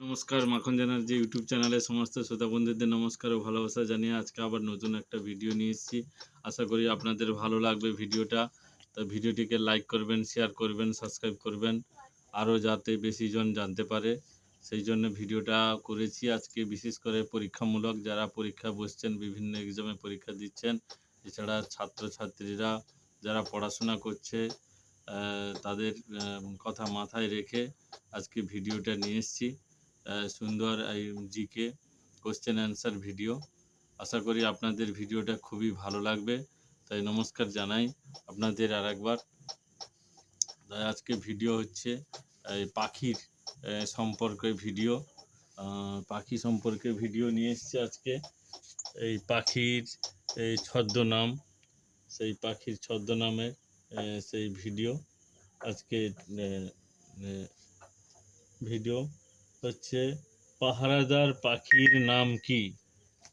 নমস্কার, মাখন জানার যে ইউটিউব চ্যানেলে সমস্ত শ্রোতা বন্ধুদের নমস্কার ও ভালোবাসা জানিয়ে আজকে আবার নতুন একটা ভিডিও নিয়ে এসেছি। আশা করি আপনাদের ভালো লাগবে ভিডিওটা। তো ভিডিওটিকে লাইক করবেন, শেয়ার করবেন, সাবস্ক্রাইব করবেন, আরও যাতে বেশি জন জানতে পারে। সেই জন্য ভিডিওটা করেছি আজকে বিশেষ করে পরীক্ষামূলক। যারা পরীক্ষা বসছেন, বিভিন্ন এক্সামে পরীক্ষা দিচ্ছেন, এছাড়া ছাত্রছাত্রীরা যারা পড়াশোনা করছে তাদের কথা মাথায় রেখে আজকে ভিডিওটা নিয়ে এসেছি। সুন্দর জিকে কোশ্চেন অ্যান্সার ভিডিও আশা করি আপনাদের ভিডিওটা খুবই ভালো লাগবে। তাই নমস্কার জানাই আপনাদের আর একবার তাই আজকে ভিডিও হচ্ছে, এই পাখির সম্পর্কে ভিডিও পাখি সম্পর্কে ভিডিও নিয়ে এসেছি আজকে। এই পাখির, এই ছদ্মনাম, সেই পাখির ছদ্মনামের সেই ভিডিও আজকে ভিডিও হচ্ছে, পাহারাদার পাখির নাম কি?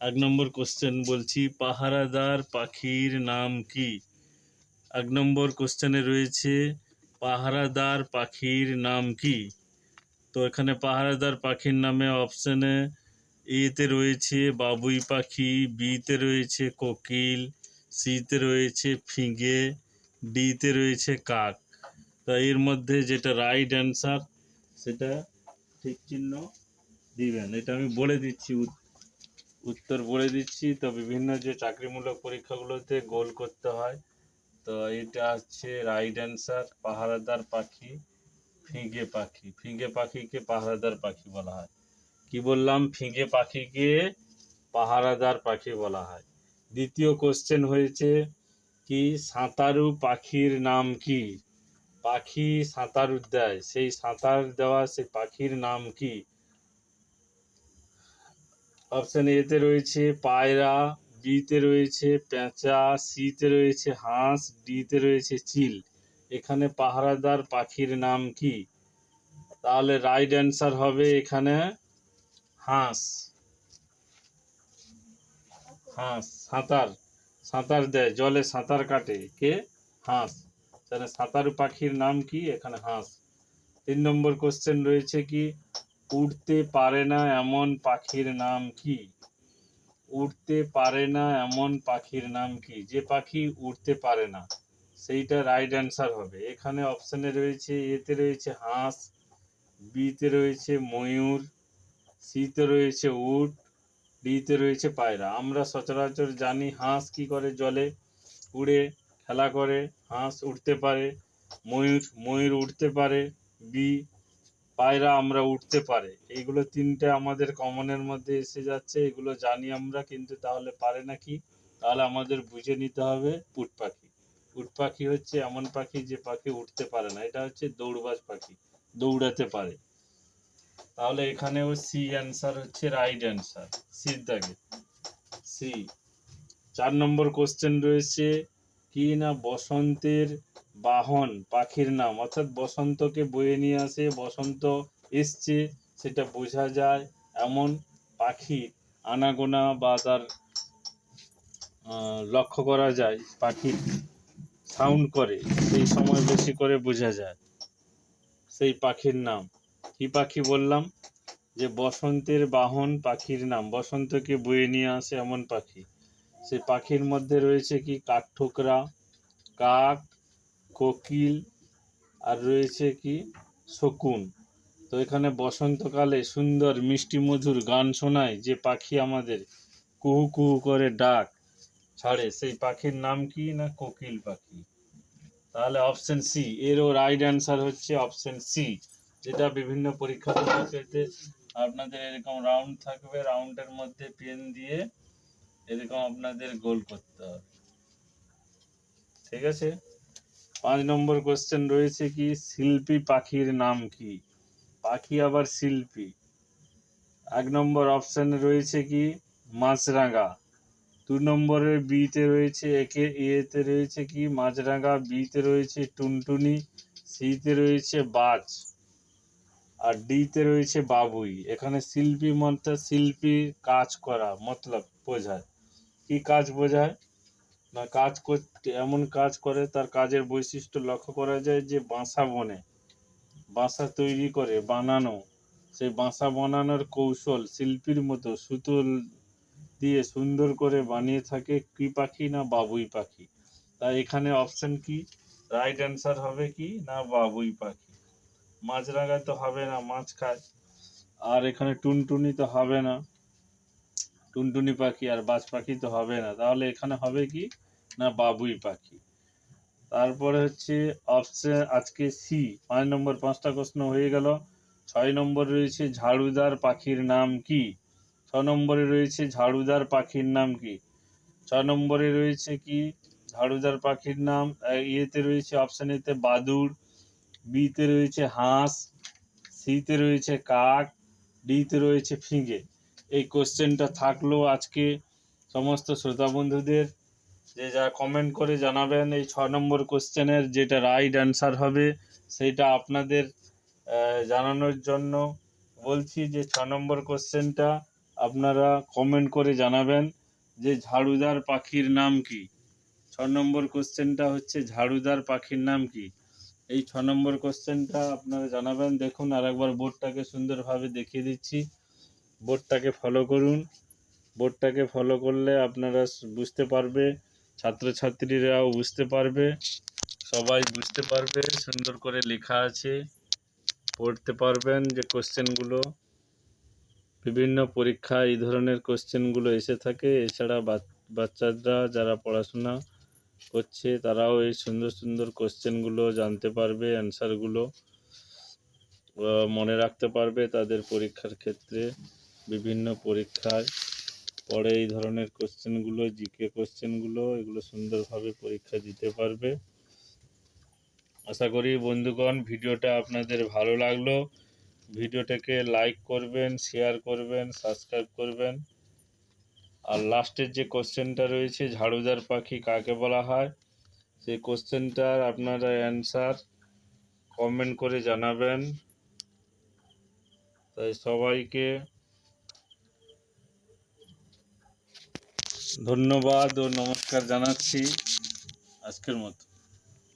এক নম্বর কোশ্চেন বলছি, পাহারাদার পাখির নাম কি? এক নম্বর কোশ্চেনে রয়েছে, পাহারাদার পাখির নাম কি? তো এখানে পাহারাদার পাখির নামে অপশানে এতে রয়েছে বাবুই পাখি, বিতে রয়েছে কোকিল, সিতে রয়েছে ফিঙে, ডিতে রয়েছে কাক। তো এর মধ্যে যেটা রাইট অ্যান্সার সেটা ঠিক চিহ্ন দিবেন। এটা আমি বলে দিচ্ছি, উত- উত্তর বলে দিচ্ছি। তো বিভিন্ন যে চাকরিমূলক পরীক্ষাগুলোতে গোল করতে হয়, তো এটা হচ্ছে রাইট অ্যান্সার, পাহারাদার পাখি, ফিঙে পাখি। ফিঙে পাখিকে পাহারাদার পাখি বলা হয়। কি বললাম? ফিঙে পাখিকে পাহারাদার পাখি বলা হয়। দ্বিতীয় কোশ্চেন হয়েছে কি? সাঁতারু পাখির নাম কি? পাখি সাঁতার দেয়। সেই সাঁতার দেওয়া সেই পাখির নাম কি? অপশন এতে রয়েছে পায়রা বিতে রয়েছে পেঁচা সিতে রয়েছে হাঁস ডিতে রয়েছে চিল। এখানে পাহারাদার পাখির নাম কি? তাহলে রাইট অ্যান্সার হবে এখানে হাঁস। হাঁস, সাঁতার। সাঁতার দেয়, জলে সাঁতার কাটে। কে? হাঁস। তাহলে সাঁতারু পাখির নাম কি? এখানে হাঁস। তিন নম্বর কোশ্চেন রয়েছে কি? উড়তে পারে না এমন পাখির নাম কি? উড়তে পারে না এমন পাখির নাম কি? যে পাখি উড়তে পারে না, সেইটা রাইট অ্যান্সার হবে। এখানে অপশানে রয়েছে, এতে রয়েছে হাঁস, বিতে রয়েছে ময়ূর, সিতে রয়েছে উট, ডিতে রয়েছে পায়রা। আমরা সচরাচর জানি হাঁস কি করে জলে উড়ে। খেলা করে, হাঁস উঠতে পারে, ময়ূর ময়ূর উঠতে পারে, বি, পায়রা আমরা উঠতে পারে। এইগুলো তিনটে আমাদের কমনের মধ্যে এসে যাচ্ছে, এগুলো জানি আমরা, কিন্তু তাহলে পারে নাকি তাহলে আমাদের বুঝে নিতে হবে উট পাখি। উট পাখি হচ্ছে এমন পাখি যে পাখি উঠতে পারে না, এটা হচ্ছে দৌড়বাজ পাখি, দৌড়াতে পারে। তাহলে এখানেও সি অ্যান্সার হচ্ছে রাইট অ্যান্সার সির দাগে সি চার নম্বর কোশ্চেন রয়েছে কি না বসন্তের বাহন, পাখির নাম। অর্থাৎ বসন্তকে বয়ে নিয়ে আসে, বসন্ত এসছে, সেটা বোঝা যায় এমন পাখি আনাগোনা বা তার লক্ষ্য করা যায় পাখির সাউন্ড করে, সেই সময় বেশি করে বোঝা যায় সেই পাখির নাম। কি পাখি বললাম? যে বসন্তের বাহন, পাখির নাম। বসন্তকে বয়ে নিয়ে আসে এমন পাখি। সেই পাখির মধ্যে রয়েছে কি কাঠঠোকরা কাক, কোকিল, আর রয়েছে কি শকুন। তো এখানে বসন্তকালে সুন্দর মিষ্টি মধুর গান শোনায় যে পাখি আমাদের কুহু কুহু করে ডাক, ছাড়ে। সেই পাখির নাম কি না কোকিল পাখি? তাহলে অপশন সি এরও রাইট অ্যান্সার হচ্ছে অপশন সি যেটা বিভিন্ন পরীক্ষাগুলোতে আপনাদের এরকম রাউন্ড থাকবে। রাউন্ডের মধ্যে পেন দিয়ে এরকম আপনাদের গোল করতে হবে। ঠিক আছে? পাঁচ নম্বর কোশ্চেন রয়েছে কি, শিল্পী পাখির নাম কি? পাখি আবার শিল্পী। এক নম্বর অপশানে রয়েছে কি, মাছরাঙা। দু নম্বরের বিতে রয়েছে, একে এতে রয়েছে কি, মাছরাঙা। বিতে রয়েছে টুনটুনি সিতে রয়েছে বাজ। আর ডিতে রয়েছে বাবুই। এখানে শিল্পী মন্ত্রে শিল্পী কাজ করা, মতলব বোঝায়। কি কাজ বোঝায়? না কাজ করতে, এমন কাজ করে, তার কাজের বৈশিষ্ট্য লক্ষ্য করা যায় যে বাসা বনে, বাসা তৈরি করে, বানানো, সেই বাসা বানানোর কৌশল শিল্পীর মতো সুতো দিয়ে সুন্দর করে বানিয়ে থাকে কি পাখি না বাবুই পাখি। তাই এখানে অপশন কি? রাইট অ্যান্সার হবে কি? না বাবুই পাখি। মাছ মাছরাঙা তো হবে না, মাছ খায়। আর এখানে টুনটুনি তো হবে না। টুনটুনি পাখি আর বাজ পাখি তো হবে না। তাহলে এখানে হবে কি? না, বাবুই পাখি। তারপরে হচ্ছে অপশন আজকে সি পাঁচ নম্বর পাঁচটা প্রশ্ন হয়ে গেল। ছয় নম্বর রয়েছে ঝাড়ুদার পাখির নাম কি? ছ নম্বরে রয়েছে ঝাড়ুদার পাখির নাম কি? ছ নম্বরে রয়েছে কি? ঝাড়ুদার পাখির নাম ইয়েতে রয়েছে অপশন এতে বাদুড়, বিতে রয়েছে হাঁস, সিতে রয়েছে কাক, ডিতে রয়েছে ফিঙে। এই কোশ্চেনটা থাকল আজকে সমস্ত শ্রোতা বন্ধুদের। যে যা কমেন্ট করে জানাবেন এই ছ নম্বর কোশ্চেনের যেটা রাইট অ্যান্সার হবে সেইটা আপনাদের জানানোর জন্য বলছি যে ছ নম্বর কোশ্চেনটা আপনারা কমেন্ট করে জানাবেন যে ঝাড়ুদার পাখির নাম কি? ছ নম্বর কোশ্চেনটা হচ্ছে ঝাড়ুদার পাখির নাম কি? এই ছ নম্বর কোশ্চেনটা আপনারা জানাবেন। দেখুন আর একবার বোর্ডটাকে সুন্দরভাবে দেখিয়ে দিচ্ছি। বোর্ডটাকে ফলো করুন। বোর্ডটাকে ফলো করলে আপনারা বুঝতে পারবে, ছাত্রছাত্রীরাও বুঝতে পারবে, সবাই বুঝতে পারবে, সুন্দর করে লেখা আছে। পড়তে পারবেন যে কোশ্চেনগুলো বিভিন্ন পরীক্ষা এই ধরনের কোশ্চেনগুলো এসে থাকে। এছাড়া বাচ্চারা যারা পড়াশোনা করছে, তারাও এই সুন্দর সুন্দর কোশ্চেনগুলো জানতে পারবে অ্যান্সারগুলো মনে রাখতে পারবে তাদের পরীক্ষার ক্ষেত্রে। বিভিন্ন পরীক্ষায় পরে এই ধরনের কোশ্চেনগুলো জিকে কোশ্চেনগুলো এগুলো সুন্দরভাবে পরীক্ষা দিতে পারবে। আশা করি বন্ধুগণ, ভিডিওটা আপনাদের ভালো লাগল। ভিডিওটাকে লাইক করবেন শেয়ার করবেন সাবস্ক্রাইব করবেন। আর লাস্টের যে কোশ্চেনটা রয়েছে, ঝাড়ুদার পাখি কাকে বলা হয়? সেই কোশ্চেনটার আপনারা অ্যান্সার কমেন্ট করে জানাবেন। তাই সবাইকে ধন্যবাদ ও নমস্কার জানাচ্ছি আজকের মতো।